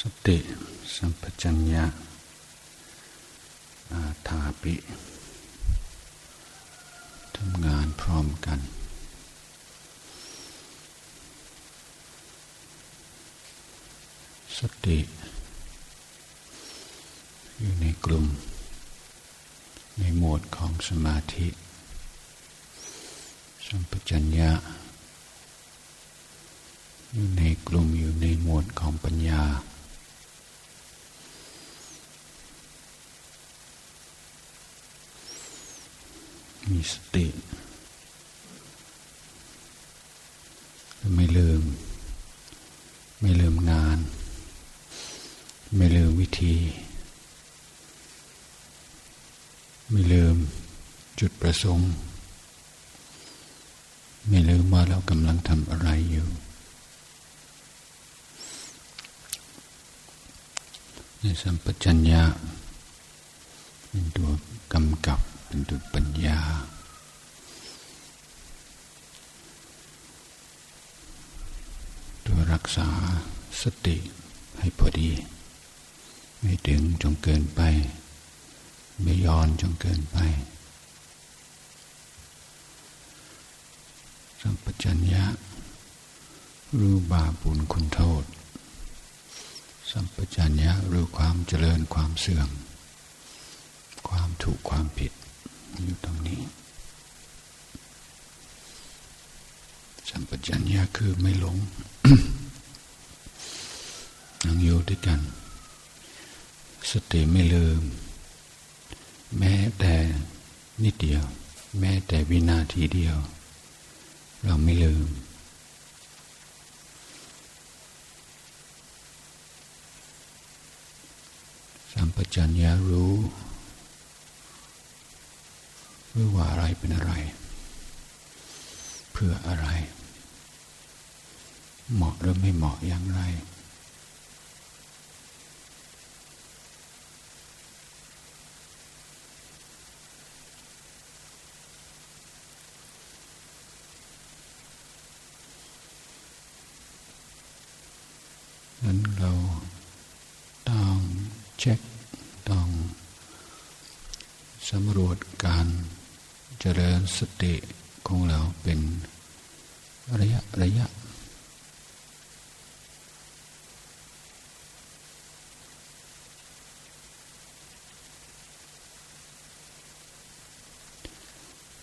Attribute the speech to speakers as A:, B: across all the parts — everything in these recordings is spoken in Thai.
A: สติ สัมปชัญญะอาทาปิทำงานพร้อมกัน สติ อยู่ในกลุ่ม ในหมวดของสมาธิ สัมปชัญญะอยู่ในกลุ่มอยู่ในหมวดของปัญญา มีสติ ไม่ลืม ไม่ลืมงาน ไม่ลืมวิธี ไม่ลืมจุดประสงค์ ไม่ลืมว่าเรากำลังทำอะไรอยู่ในสัมปชัญญะเป็นตัวกำกับ เป็นตัวปัญญา ตัวรักษาสติให้พอดี ไม่ถึงจนเกินไป ไม่ย้อนจนเกินไป สัมปชัญญะรู้บาปุญคุณโทษ สัมปชัญญะรู้ความเจริญความเสื่อม ความถูกความผิด อยู่ตรงนี้ สัมปชัญญะคือไม่หลงนั่งอยู่ด้วยกัน สติไม่ลืม แม้แต่นิดเดียว แม้แต่วินาทีเดียว เราไม่ลืมสัมปชัญญะรู้รู้ ว่าอะไรเป็นอะไร เพื่ออะไร เหมาะหรือไม่เหมาะอย่างไร นั้นเราต้องเช็คต้องสำรวจการ เจริญสติของเราเป็นระยะระยะ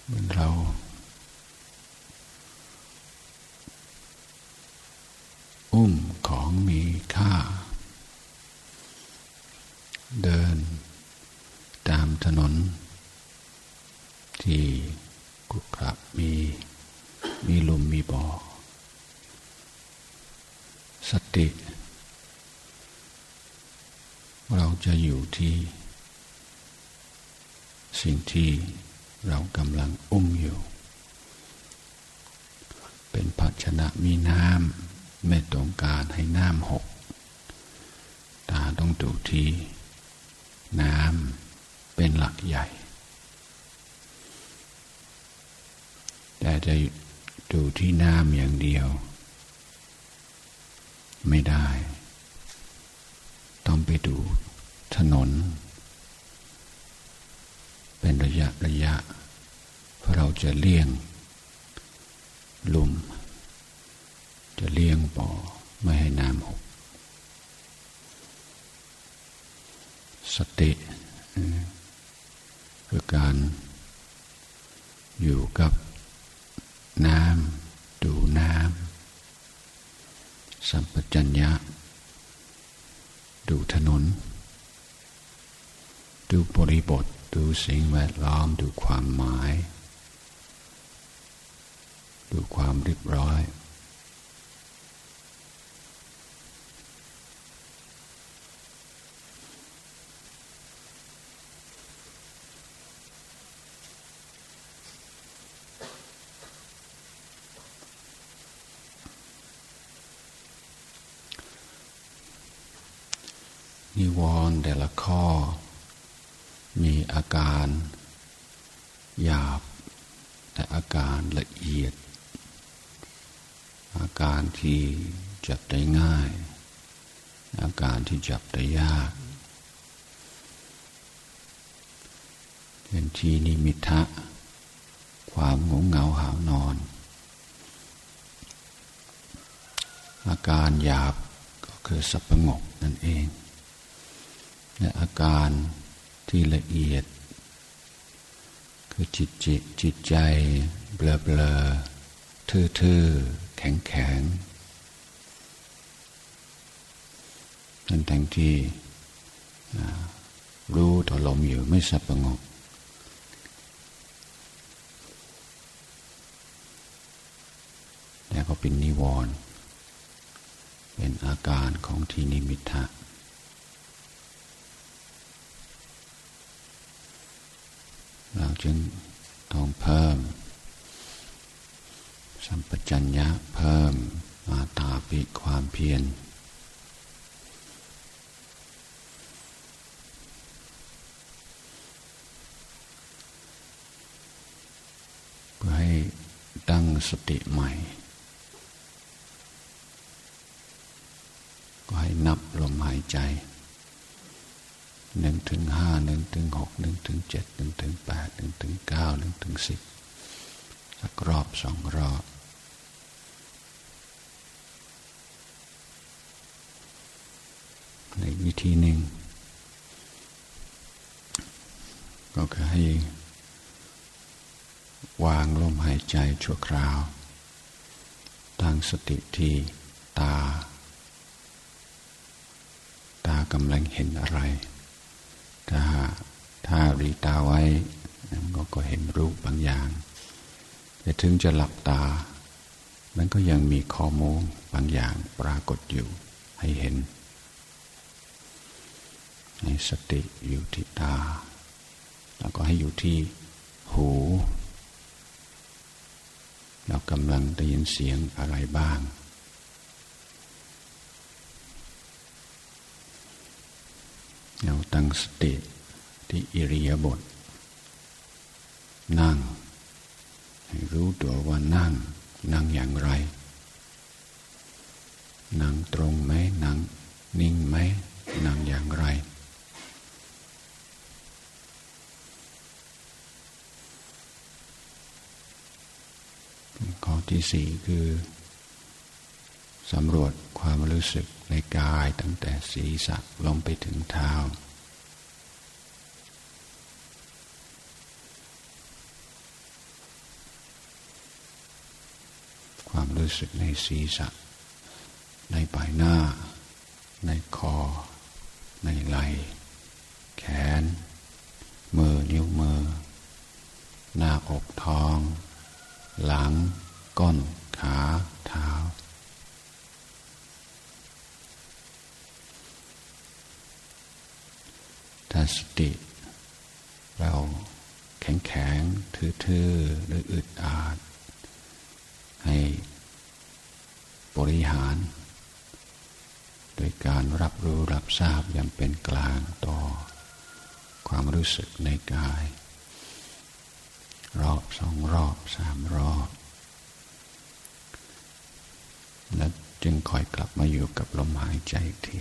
A: เหมือนเรา อุ้มของมีค่า เดินตามถนน ที่กุ มีมีลมมีบ่อ สติ เราจะอยู่ที่ สิ่งที่เรากำลังอุ้มอยู่ เป็นภาชนะมีน้ำไม่ต้องการให้น้ำหก ตาต้องดูที่ น้ำเป็นหลักใหญ่ แต่ จะดูที่น้ำอย่างเดียว ไม่ได้ ต้องไปดูถนน เป็นระยะระยะ เพราะเราจะเลี่ยงลุม จะเลี่ยงบ่อไม่ให้น้ำหก สติคือการอยู่กับ น้ำดูน้ำสัมปชัญญะ ดูถนน ดูบริบท ดูสิ่งแวดล้อม ดูความหมาย ดูความเรียบร้อย นิวรณ์แต่ละข้อ มีอาการหยาบแต่อาการละเอียด อาการที่จับได้ง่าย อาการที่จับได้ยากเป็นทีนิมิทะ ความงงเงาหานอน อาการหยาบก็คือสับประงกนั่นเอง และอาการที่ละเอียด คือจิตจิตจิตใจเบลอเบลอทื่อๆ แข็งแข็งทั้งทั้งที่รู้ต่อลมอยู่ไม่สับแล้วก็เป็นนิวรณ์เป็นอาการของทีนิมิทะเรา จึงต้องเพิ่ม สัมปชัญญะเพิ่มมาตาปิความเพียรเพื่อให้ตั้งสติใหม่ ก็ให้นับลมหายใจหนึ่งถึงห้าหนึ่งถึงหกหนึ่งถึงเจ็ด ถึงแปดหนึ่งถึงเก้าหนึ่งถึงสิบสักรอบสองรอบในวิธีหนึ่ง ก็คือให้ วางลมหายใจชั่วคราว ตั้งสติที่ตา ตากำลังเห็นอะไร ถ้า ถ้ารีตาไว้ก็ก็เห็นรูปบางอย่าง แต่ถึงจะหลับตา มันก็ยังมีข้อมูลบางอย่างปรากฏอยู่ให้เห็นในสติอยู่ที่ตา แล้วก็ให้อยู่ที่หู เรากำลังได้ยินเสียงอะไรบ้าง เราตั้งสติ ที่อิริยาบถนั่ง ให้รู้ตัวว่านั่ง นั่งอย่างไร นั่งตรงไหมนั่งนิ่งไหมนั่งอย่างไร ข้อที่สี่คือสำรวจความรู้สึกในกายตั้งแต่ศีรษะลงไปถึงเท้า ความ รู้สึกในศีรษะ ในปลายหน้า ในคอ ในไหล่แขน มือนิ้วมือ หน้าอกท้อง หลัง ก้น ขา เท้า ถ้าสติ เราแข็งแข็งทื่อๆหรืออึดอาดให้ บริหาร โดยการรับรู้รับทราบอย่างเป็นกลางต่อ ความรู้สึกในกาย รอบสองรอบสามรอบ และจึงคอยกลับมาอยู่กับลมหายใจที